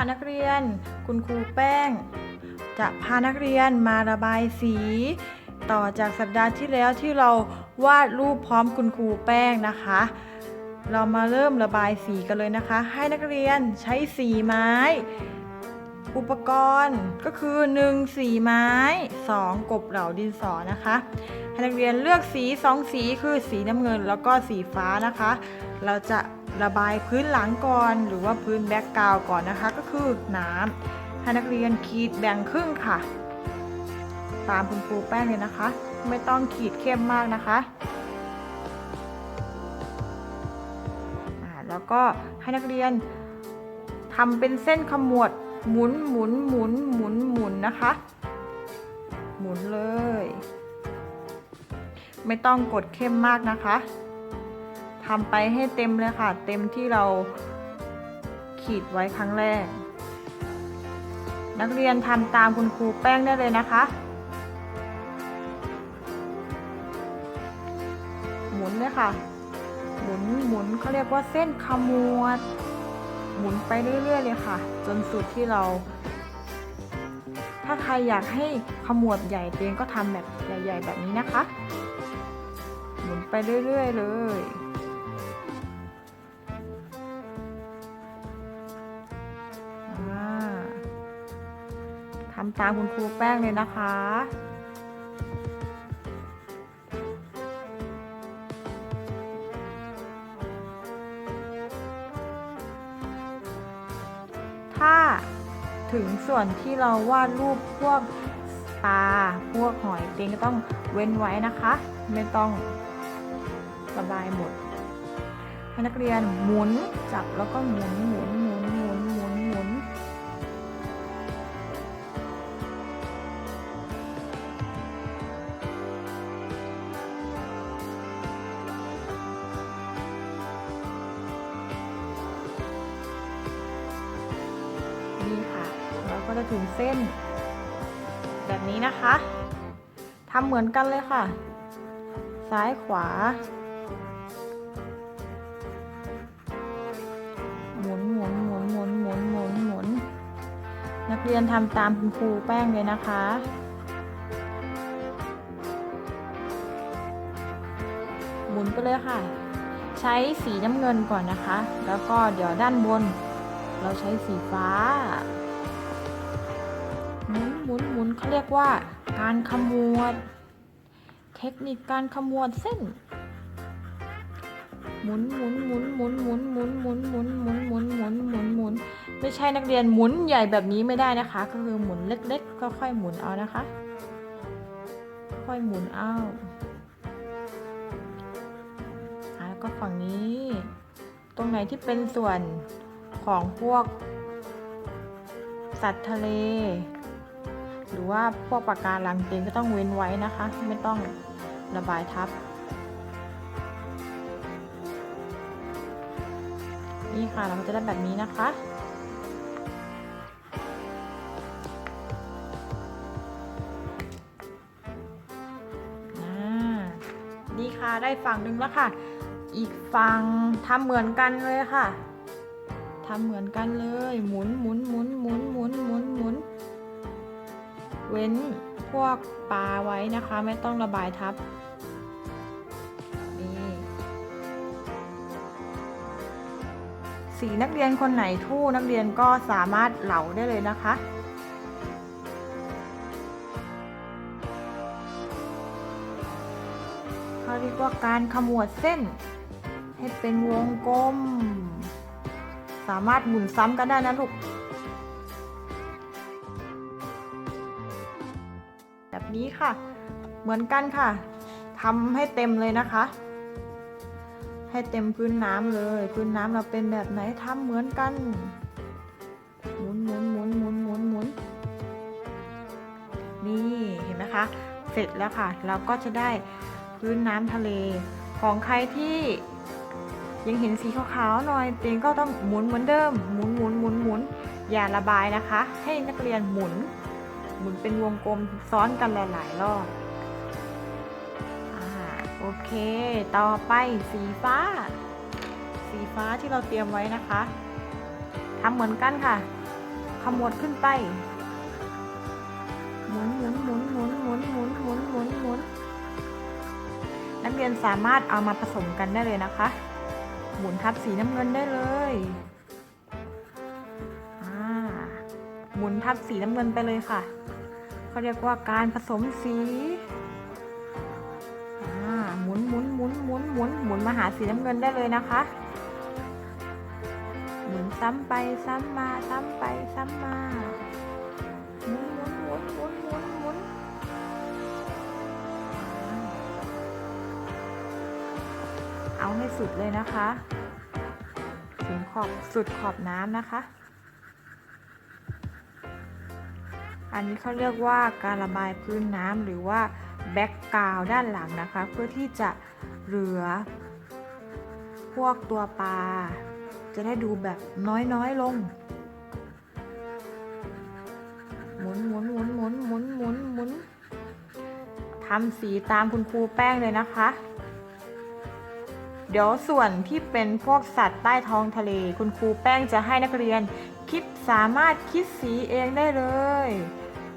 ค่ะนักเรียน คุณครูแป้ง จะพานักเรียนมาระบายสี ต่อจากสัปดาห์ที่แล้วที่เราวาดรูปพร้อมคุณครูแป้งนะคะ เรามาเริ่มระบายสีกันเลยนะคะ ให้นักเรียนใช้สีไม้ อุปกรณ์ก็คือ 1 สีไม้ 2 กบเหล่าดินสอนะคะให้นักเรียนเลือกสี 2 สีคือสีน้ำเงินแล้วก็สีฟ้านะคะ เราจะ ระบายพื้นหลังก่อน หรือว่าพื้นแบ็กกราวก่อนนะคะ ก็คือน้ำให้นักเรียนขีดแบ่งครึ่งค่ะ ตามคุณครูแป้งเลยนะคะ ไม่ต้องขีดเข้มมากนะคะแล้วก็ให้นักเรียนทำเป็นเส้นขมวดหมุนหมุนหมุนหมุนหมุนนะคะ หมุนเลย ไม่ต้องกดเข้มมากนะคะ ทำไปให้เต็มเลยค่ะ เต็มที่เราขีดไว้ครั้งแรก นักเรียนทำตามคุณครูแป้งได้เลยนะคะ หมุนเลยค่ะ หมุนหมุนเขาเรียกว่าเส้นขมวด หมุนไปเรื่อยๆเลยค่ะ จนสุดที่เรา ถ้าใครอยากให้ขมวดใหญ่เตียงก็ทำแบบใหญ่ ๆ แบบนี้นะคะ หมุนไปเรื่อยๆเลย ตามคุณครูแป้งเลยนะคะ ถ้าถึงส่วนที่เราวาดรูปพวกปลาพวกหอยเตียงก็ต้องเว้นไว้นะคะ ไม่ต้องระบายหมดให้นักเรียนหมุนจับแล้วก็หมุนหมุนหมุน นี่ค่ะแล้วก็จะถึงเส้น แบบนี้นะคะทำเหมือนกันเลยค่ะ ซ้ายขวา หมุนหมุนหมุนหมุนหมุนหมุนหมุนนักเรียนทำตามคุณครูแป้งเลยนะคะหมุนไปเลยค่ะ ใช้สีน้ำเงินก่อนนะคะ แล้วก็เดี๋ยวด้านบน เราใช้สีฟ้า เขาเรียกว่าการขมวด เทคนิคการขมวดเส้น หมุนหมุนหมุนหมุนหมุนหมุนหมุนหมุนหมุนหมุนหมุนหมุนหมุนไม่ใช่นักเรียนหมุนใหญ่แบบนี้ไม่ได้นะคะ ก็คือหมุนเล็กๆก็ค่อยหมุนเอานะคะ ค่อยหมุนเอาแล้วก็ฝั่งนี้ ตรงไหนที่เป็นส่วนของพวกสัตว์ทะเล หรือว่าพวกปากการังเองก็ต้องเว้นไว้นะคะ ไม่ต้องระบายทับ นี่ค่ะเราก็จะได้แบบนี้นะคะนี่ค่ะได้ฝั่งหนึ่งแล้วค่ะ อีกฝั่งทำเหมือนกันเลยค่ะทำเหมือนกันเลย หมุนหมุนหมุนหมุนหมุนหมุนหมุน เว้นพวกปลาไว้นะคะ ไม่ต้องระบายทับนี่สีนักเรียนคนไหนทู่นักเรียนก็สามารถเหลาได้เลยนะคะเขาเรียกว่าการขมวดเส้น ให้เป็นวงกลม สามารถหมุนซ้ำกันได้นะลูก เหมือนกันค่ะทำให้เต็มเลยนะคะ ให้เต็มพื้นน้ำเลย พื้นน้ำเราเป็นแบบไหนทำเหมือนกัน หมุนหมุนหมุนหมุนหมุนหมุนนี่เห็นไหมคะ เสร็จแล้วค่ะ เราก็จะได้พื้นน้ำทะเลของใครที่ยังเห็นสีขาวๆหน่อยเตียงก็ต้องหมุนเหมือนเดิม หมุนหมุนหมุนหมุนอย่าระบายนะคะ ให้นักเรียนหมุน หมุนเป็นวงกลมซ้อนกันหลายๆรอบ โอเค ต่อไปสีฟ้า สีฟ้าที่เราเตรียมไว้นะคะทำเหมือนกันค่ะ ขมวดขึ้นไป หมุนหมุนหมุนหมุนหมุนหมุนหมุนหมุนหมุนนักเรียนสามารถเอามาผสมกันได้เลยนะคะ หมุนทับสีน้ำเงินได้เลยหมุนทับสีน้ำเงินไปเลยค่ะ เขาเรียกว่าการผสมสี มุนหมุนหมุนมาหาสีน้ำเงินได้เลยนะคะ หมุนซ้ำไปซ้ำมาซ้ำไปซ้ำมาหมุนหมุนหมุนหมุนหมุนหมุนเอาให้สุดเลยนะคะ ถึงขอบสุดขอบน้ำนะคะ อันนี้เขาเรียกว่าการระบายพื้นน้ำหรือว่าแบ็กกราวด้านหลังนะคะ เพื่อที่จะ เหลือ พวกตัวปลา จะได้ดูแบบน้อยๆลง หมุนหมุนหมุนหมุนหมุนหมุนหมุนทำสีตามคุณครูแป้งเลยนะคะ เดี๋ยวส่วนที่เป็นพวกสัตว์ใต้ท้องทะเล คุณครูแป้งจะให้นักเรียน คิดสามารถคิดสีเองได้เลย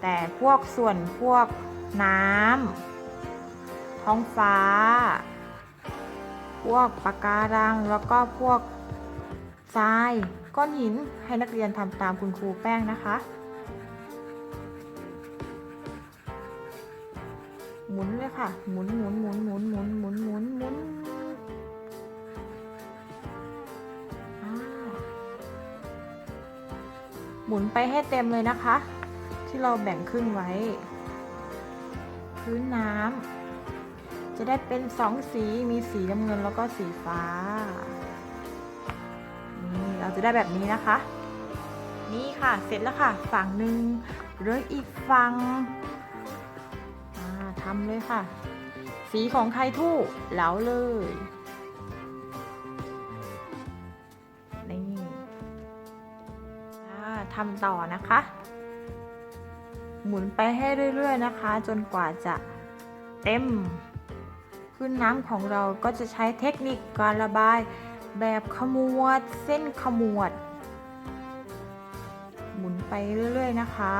แต่พวกส่วนพวกน้ำท้องฟ้า พวกปะการัง แล้วก็พวกทราย ก้อนหินให้นักเรียนทำตามคุณครูแป้งนะคะ หมุนเลยค่ะ หมุนหมุนหมุนหมุนหมุนหมุนหมุนหมุนหมุนไปให้เต็มเลยนะคะ ที่เราแบ่งครึ่งไว้ พื้นน้ำ จะได้เป็นสองสีมีสีน้ำเงินแล้วก็สีฟ้า นี่เราจะได้แบบนี้นะคะ นี่ค่ะเสร็จแล้วค่ะ ฝั่งหนึ่งเหลืออีกฝั่งทำเลยค่ะ สีของใครทู่เหลาเลยนี่ทำต่อนะคะ หมุนไปให้เรื่อย ๆ นะคะ จนกว่าจะเต็ม พื้นน้ำของเราก็จะใช้เทคนิคการระบายแบบขมวดเส้นขมวด หมุนไปเรื่อยๆนะคะ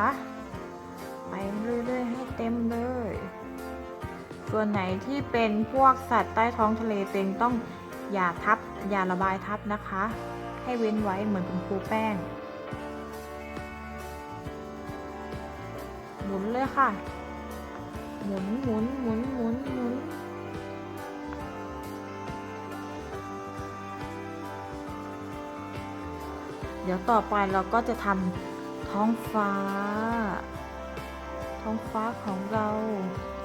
ไปเรื่อยๆ ให้เต็มเลย ส่วนไหนที่เป็นพวกสัตว์ใต้ท้องทะเลเต็งต้องอย่าทับ อย่าระบายทับนะคะ ให้เว้นไว้เหมือนคุณครูแป้ง หมุนเลยค่ะ หมุนหมุนหมุนหมุนหมุน ดี๋ยวต่อไปเราก็จะทำท้องฟ้า ท้องฟ้าของเรา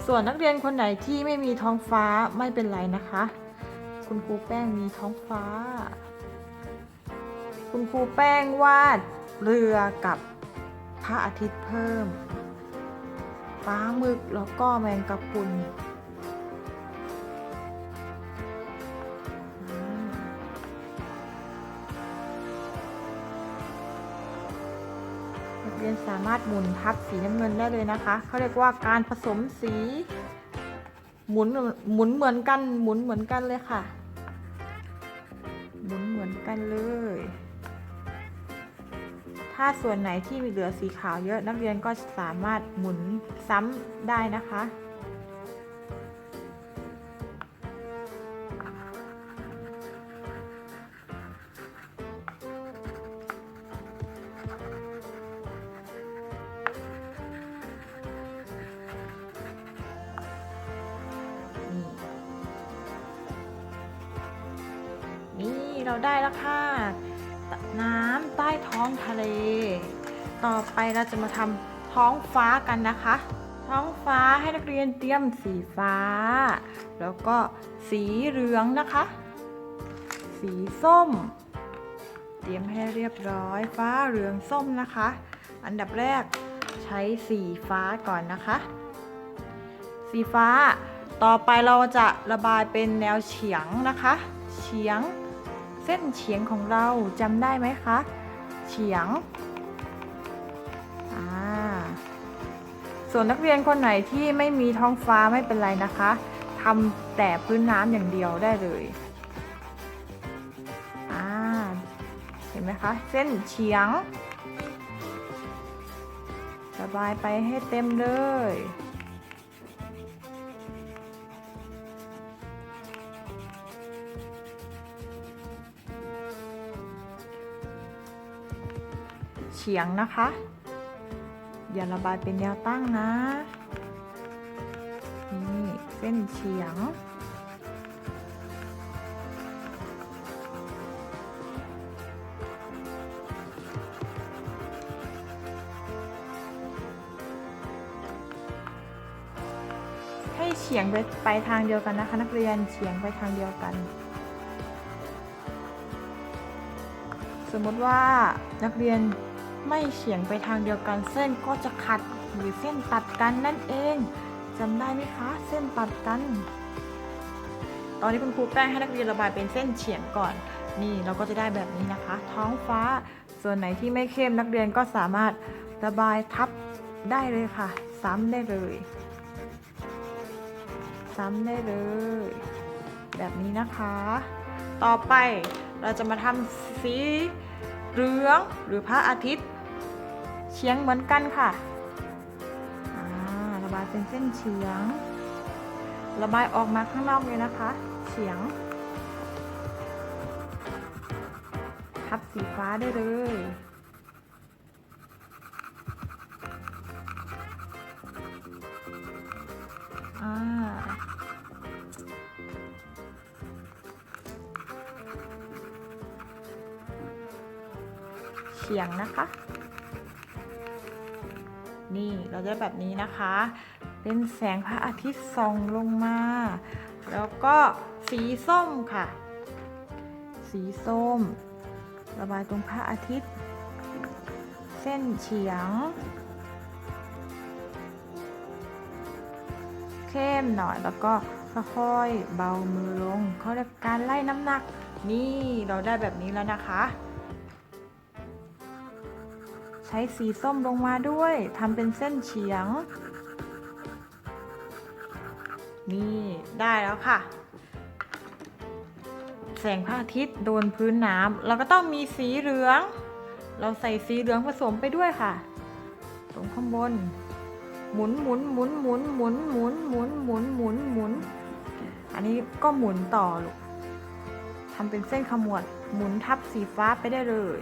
ส่วนนักเรียนคนไหนที่ไม่มีท้องฟ้าไม่เป็นไรนะคะ คุณครูแป้งมีท้องฟ้า คุณครูแป้งวาดเรือกับพระอาทิตย์เพิ่ม ฟ้ามึกแล้วก็แมงกะพรุนามารถหมุนทับสีน้ำเงินได้เลยนะคะเขาเรียกว่าการผสมสี หมุนหมุนเหมือนกันหมุนเหมือนกันเลยค่ะ หมุนเหมือนกันเลย ถ้าส่วนไหนที่มีเหลือสีขาวเยอะนักเรียนก็สามารถหมุนซ้ำได้นะคะ เราจะมาทำท้องฟ้ากันนะคะ ท้องฟ้าให้นักเรียนเตรียมสีฟ้า แล้วก็สีเหลืองนะคะ สีส้ม เตรียมให้เรียบร้อยฟ้าเหลืองส้มนะคะ อันดับแรกใช้สีฟ้าก่อนนะคะ สีฟ้า ต่อไปเราจะระบายเป็นแนวเฉียงนะคะ เฉียง เส้นเฉียงของเราจำได้ไหมคะ เฉียง ส่วนนักเรียนคนไหนที่ไม่มีท้องฟ้าไม่เป็นไรนะคะทำแต่พื้นน้ำอย่างเดียวได้เลยอ่าเห็นไหมคะ เส้นเฉียงระบายไปให้เต็มเลยเฉียงนะคะ อย่าระบายเป็นแนวตั้งนะ นี่เส้นเฉียง ให้เฉียงไปไปทางเดียวกันนะคะนักเรียนเฉียงไปทางเดียวกัน สมมติว่านักเรียน ไม่เฉียงไปทางเดียวกันเส้นก็จะขัดหรือเส้นตัดกันนั่นเองจำได้ไหมคะเส้นตัดกัน ตอนนี้คุณครูแป้งให้นักเรียนระบายเป็นเส้นเฉียงก่อน นี่เราก็จะได้แบบนี้นะคะ ท้องฟ้า ส่วนไหนที่ไม่เข้มนักเรียนก็สามารถระบายทับได้เลยค่ะ ซ้ำได้เลย ซ้ำได้เลย แบบนี้นะคะ ต่อไปเราจะมาทำสีเหลืองหรือพระอาทิตย์ เฉียงเหมือนกันค่ะระบายเป็นเส้นเฉียง ระบายออกมาข้างนอกเลยนะคะ เฉียง ทับสีฟ้าได้เลยอ่าเฉียงนะคะ นี่เราจะได้แบบนี้นะคะ เป็นแสงพระอาทิตย์ส่องลงมา แล้วก็สีส้มค่ะ สีส้ม ระบายตรงพระอาทิตย์ เส้นเฉียง เข้มหน่อยแล้วก็ค่อยๆเบามือลงเขาเรียกการไล่น้ำหนัก นี่เราได้แบบนี้แล้วนะคะ ช้สีส้มลงมาด้วยทำเป็นเส้นเฉียง นี่ได้แล้วค่ะ แสงพระอาทิตย์โดนพื้นน้ำเราก็ต้องมีสีเหลือง เราใส่สีเหลืองผสมไปด้วยค่ะ ตรงข้างบน หมุนหมุนหมุนหมุนหมุนหมุนหมุนหมุนหมุนหมุน อันนี้ก็หมุนต่อลูกทำเป็นเส้นขมวดหมุนทับสีฟ้าไปได้เลย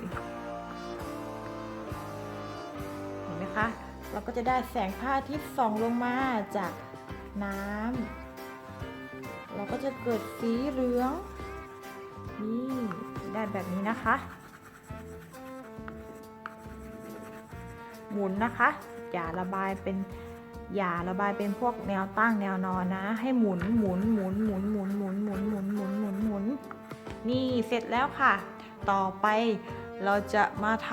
เราก็จะได้แสงพระอาทิตย์ส่องลงมาจากน้ำเราก็จะเกิดสีเหลือง นี่ได้แบบนี้นะคะ หมุนนะคะ อย่าระบายเป็นอย่าระบายเป็นพวกแนวตั้งแนวนอนนะ ให้หมุนหมุนหมุนหมุนหมุนหมุนหมุนหมุนหมุนหมุนหมุนนี่เสร็จแล้วค่ะ ต่อไปเราจะมาท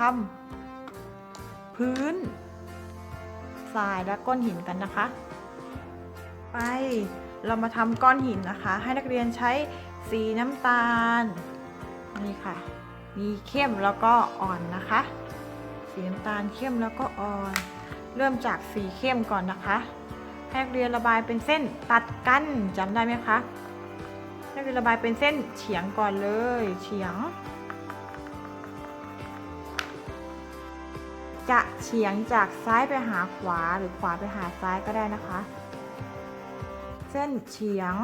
ำพื้น ทรายและก้อนหินกันนะคะ ไปเรามาทำก้อนหินนะคะ ให้นักเรียนใช้สีน้ำตาลนี่ค่ะ มีเข้มแล้วก็อ่อนนะคะ สีน้ำตาลเข้มแล้วก็อ่อน เริ่มจากสีเข้มก่อนนะคะให้นักเรียนระบายเป็นเส้นตัดกันจำได้ไหมคะให้นักเรียนระบายเป็นเส้นเฉียงก่อนเลย เฉียง จะเฉียงจากซ้ายไปหาขวาหรือขวาไปหาซ้ายก็ได้นะคะ เส้นเฉียง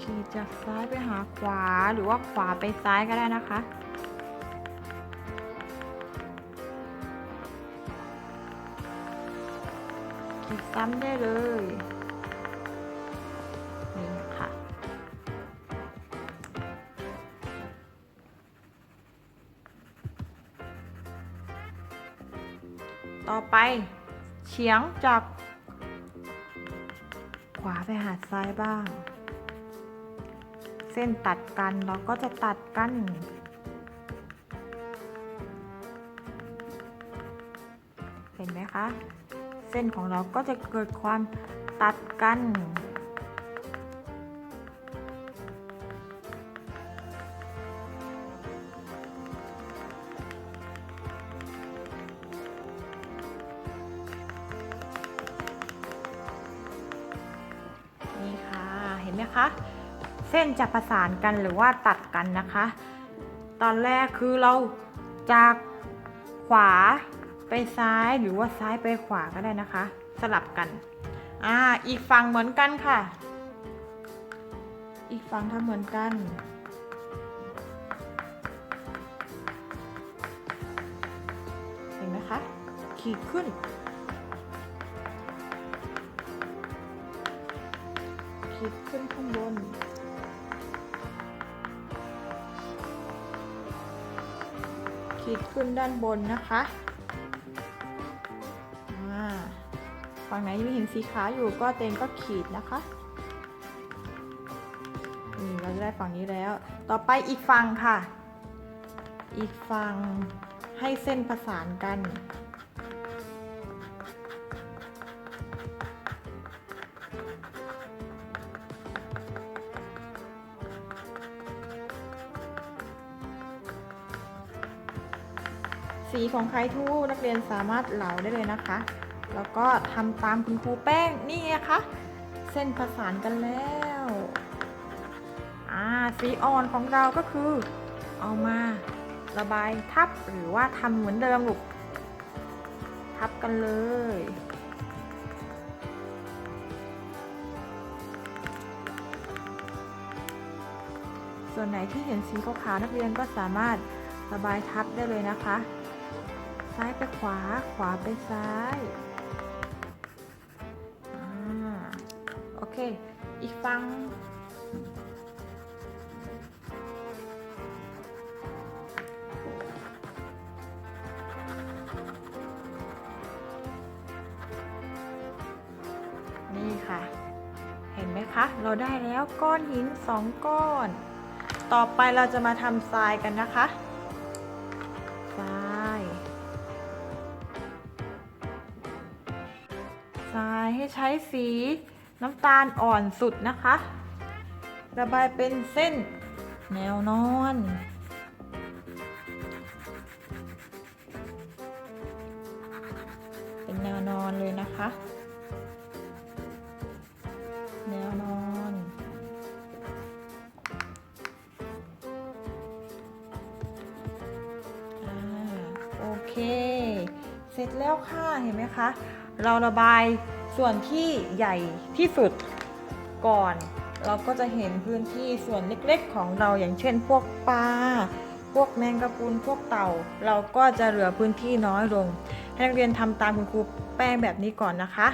ขี่จากซ้ายไปหาขวาหรือว่าขวาไปซ้ายก็ได้นะคะ น้ำได้เลย นี่ค่ะ ต่อไปเฉียงจากขวาไปหาซ้ายบ้าง เส้นตัดกันเราก็จะตัดกันเห็นไหมคะ เส้นของเราก็จะเกิดความตัดกัน นี่ค่ะ เห็นไหมคะ เส้นจะประสานกันหรือว่าตัดกันนะคะ ตอนแรกคือเราจากขวา ไปซ้ายหรือว่าซ้ายไปขวาก็ได้นะคะ สลับกันอ่าอีกฝั่งเหมือนกันค่ะ อีกฝั่งทำเหมือนกัน เห็นไหมคะ ขีดขึ้น ขีดขึ้นข้างบนขีดขึ้นด้านบนนะคะ ฝั่งไหนม่เห็นสีขาวอยู่ก็เต็งก็ขีดนะคะนี่เราจะได้ฝั่งนี้แล้ว ต่อไปอีกฝั่งค่ะ อีกฝั่งให้เส้นประสานกันสีของใครทู่นักเรียนสามารถเหลาได้เลยนะคะ แล้วก็ทำตามคุณครูแป้งนี่ไงคะเส้นประสานกันแล้วอ่าสีอ่อนของเราก็คือ เอามาระบายทับหรือว่าทำเหมือนเดิมลูกทับกันเลยส่วนไหนที่เห็นสีขาวๆนักเรียนก็สามารถระบายทับได้เลยนะคะ ซ้ายไปขวา ขวาไปซ้าย อีกฝั่งนี่ค่ะ เห็นไหมคะ เราได้แล้วก้อนหินสองก้อน ต่อไปเราจะมาทำทรายกันนะคะทรายทรายให้ใช้สี น้ำตาลอ่อนสุดนะคะ ระบายเป็นเส้นแนวนอน เป็นแนวนอนเลยนะคะ แนวนอนอ่าโอเค ร็จแล้วค่ะเห็นไหมคะ เราระบายส่วนที่ใหญ่ที่สุดก่อน เราก็จะเห็นพื้นที่ส่วนเล็กๆของเราอย่างเช่น พวกปลาพวกแมงกะพรุนพวกเต่า เราก็จะเหลือพื้นที่น้อยลง ให้นักเรียนทำตามคุณครูแป้งแบบนี้ก่อนนะคะ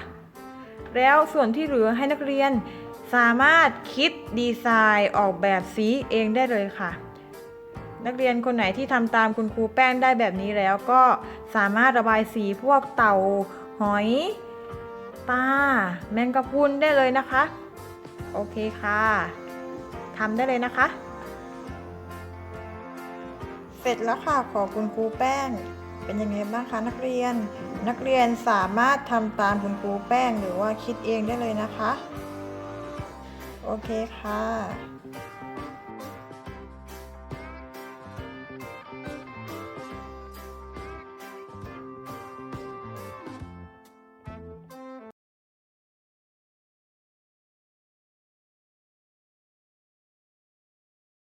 แล้วส่วนที่เหลือให้นักเรียนสามารถคิดดีไซน์ออกแบบสีเองได้เลยค่ะ นักเรียนคนไหนที่ทำตามคุณครูแป้งได้แบบนี้แล้วก็สามารถระบายสีพวกเต่าหอยปลาแมงกะพรุนได้เลยนะคะ โอเคค่ะทำได้เลยนะคะ เสร็จแล้วค่ะขอบคุณครูแป้ง เป็นยังไงบ้างคะนักเรียน นักเรียนสามารถทำตามคุณครูแป้งหรือว่าคิดเองได้เลยนะคะ โอเคค่ะ